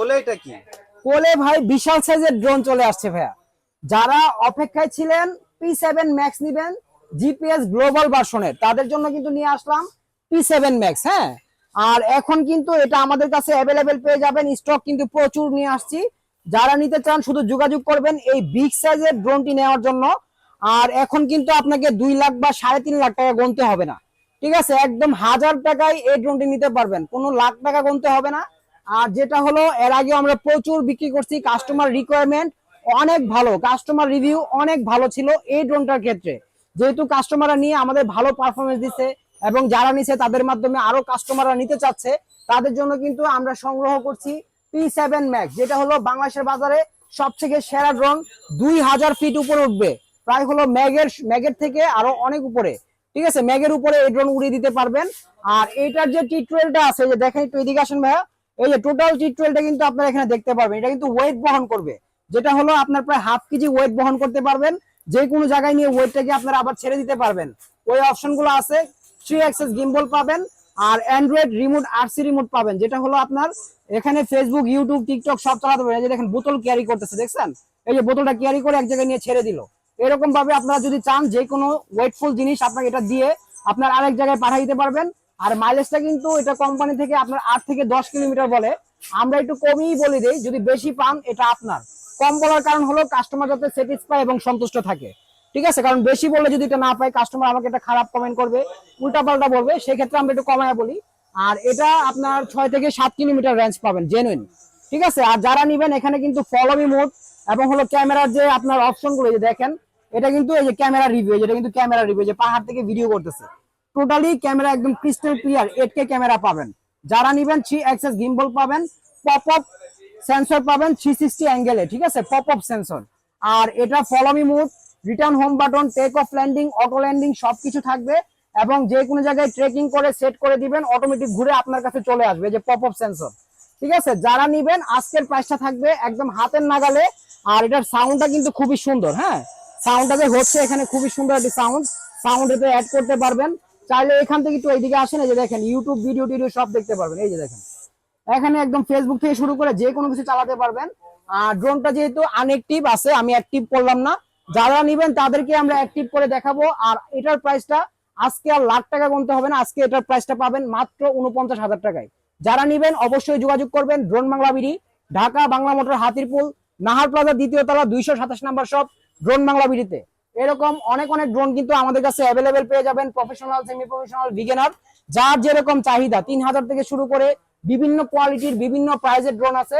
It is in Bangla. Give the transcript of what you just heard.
বলে এটা কি? কোলে ভাই বিশাল সাইজের ড্রোন চলে আসছে ভাইয়া। যারা অপেক্ষায় ছিলেন নিবেন গ্লোবাল ভার্সনের তাদের জন্য কিন্তু নিয়ে আসলাম হ্যাঁ? আর এখন কিন্তু এটা আমাদের কাছে পেয়ে যাবেন। স্টক কিন্তু প্রচুর নিয়ে আসছি। যারা নিতে চান, শুধু যোগাযোগ করবেন এই বিগ সাইজের ড্রোনটি নেওয়ার জন্য। আর এখন কিন্তু আপনাকে দুই লাখ বা সাড়ে তিন লাখ টাকা গুনতে হবে না। ঠিক আছে? একদম হাজার টাকায় এই ড্রোনটি নিতে পারবেন। কোনো লাখ টাকা গুনতে হবে না। আর যেটা হলো, এর আগে আমরা প্রচুর বিক্রি করছি কাস্টমার রিকোয়ারমেন্ট অনেক ভালো। কাস্টমার রিভিউ অনেক ভালো ছিল এই ড্রোনটার ক্ষেত্রে। যেহেতু কাস্টমাররা নিয়ে আমাদের ভালো পারফরমেন্স দিচ্ছে এবং যারা নিছে তাদের মাধ্যমে আরও কাস্টমাররা নিতে চাচ্ছে, তাদের জন্য কিন্তু আমরা সংগ্রহ করছি পি সেভেন ম্যাক্স যেটা হলো বাংলাদেশের বাজারে সব থেকে সেরা ড্রোন দুই হাজার ফিট উপরে উঠবে। প্রায় হলো ম্যাগের ম্যাগের থেকে আরও অনেক উপরে। ঠিক আছে? ম্যাগের উপরে এই ড্রোন উড়িয়ে দিতে পারবেন। আর এইটার যে টি টুয়েলটা আছে যে দেখেন একটু এদিকে আসেন ভাইয়া। এই যে টোটাল টি টুয়েলটা কিন্তু আপনারা এখানে দেখতে পারবেন। এটা কিন্তু ওয়েট বহন করবে। যেটা হলো আপনার প্রায় হাফ কেজি ওয়েট বহন করতে পারবেন। যে কোনো জায়গায় নিয়ে ওয়েটটাকে আপনারা আবার ছেড়ে দিতে পারবেন। ওই অপশনগুলো আছে। থ্রি অ্যাক্সেস গিম্বল পাবেন আর অ্যান্ড্রয়েড রিমোট আরসি রিমোট পাবেন। যেটা হলো আপনার এখানে ফেসবুক ইউটিউব টিকটক সব চালাতে পারবেন। যে দেখেন, বোতল ক্যারি করতেছে, দেখছেন? এই যে বোতলটা ক্যারি করে এক জায়গায় নিয়ে ছেড়ে দিল। এরকম ভাবে আপনারা যদি চান যে কোনো ওয়েটফুল জিনিস আপনাকে এটা দিয়ে আপনার আরেক জায়গায় পাঠিয়ে দিতে পারবেন। আর মাইলেজটা কিন্তু এটা কোম্পানি থেকে আপনার আট থেকে দশ কিলোমিটার বলে। আমরা একটু কমই বলে দিই, যদি বেশি পান, এটা আপনার। কম বলার কারণ হলো কাস্টমার যাতে স্যাটিসফাই এবং সন্তুষ্ট থাকে। ঠিক আছে? কারণ বেশি বললে যদি এটা না পায় কাস্টমার আমাকে এটা খারাপ কমেন্ট করবে উল্টা পাল্টা বলবে, সেক্ষেত্রে আমরা একটু কমায় বলি। আর এটা আপনার ছয় থেকে সাত কিলোমিটার রেঞ্জ পাবেন জেনুইন ঠিক আছে? আর যারা নিবেন, এখানে কিন্তু ফলোমি মোড এবং হলো ক্যামেরার যে আপনার অপশনগুলো যে দেখেন, এটা কিন্তু এই যে ক্যামেরা রিভিউ যেটা কিন্তু ক্যামেরা রিভিউ যে পাহাড় থেকে ভিডিও করতেছে। টোটালি ক্যামেরা একদম crystal clear eight K camera পাবেন। যারা নিবেন থ্রি অ্যাক্সেস গিম্বল পাবেন পপ আপ সেন্সর পাবেন থ্রি সিক্সটি অ্যাঙ্গেলে ঠিক আছে? পপ আপ সেন্সর আর এটা follow me mode return home button take off landing auto landing সবকিছু থাকবে। এবং যে কোনো জায়গায় ট্রেকিং করে সেট করে দিবেন অটোমেটিক ঘুরে আপনার কাছে চলে আসবে যে পপ আপ সেন্সর ঠিক আছে? যারা নিবেন, আজকের প্রাইসটা থাকবে একদম হাতের নাগালে। আর এটার সাউন্ডটা কিন্তু খুবই সুন্দর হ্যাঁ? সাউন্ডটা যে হচ্ছে এখানে খুবই সুন্দর একটি সাউন্ড সাউন্ড এতে অ্যাড করতে পারবেন। চাইলে এখান থেকে একটু এইদিকে আসেন, এই যে দেখেন ইউটিউব ভিডিও টিডিও সব দেখতে পারবেন, এই যে দেখেন। এখানে একদম ফেসবুক থেকে শুরু করে যে কোনো কিছু চালাতে পারবেন। আর ড্রোনটা যেহেতু আনএক্টিভ আছে, আমি অ্যাক্টিভ করলাম না। যারা নিবেন তাদেরকে আমরা অ্যাক্টিভ করে দেখাবো। আর এটার প্রাইসটা আজকে আর লাখ টাকা গুনতে হবে না, আজকে এটার প্রাইসটা পাবেন মাত্র উনপঞ্চাশ হাজার টাকায়। যারা নিবেন অবশ্যই যোগাযোগ করবেন drone Bangla BD, Dhaka Bangla motor Hatirpul, Nahar plaza দ্বিতীয় তলা, দুইশো সাতাশ নাম্বার সব ড্রোন বাংলা বিডিতে। এরকম অনেক অনেক ড্রোন কিন্তু আমাদের কাছে অ্যাভেলেবেল পেয়ে যাবেন প্রফেশনাল সেমি প্রফেশনাল বিগেনার যার যেরকম চাহিদা, তিন হাজার থেকে শুরু করে বিভিন্ন কোয়ালিটির বিভিন্ন প্রাইজের ড্রোন আছে।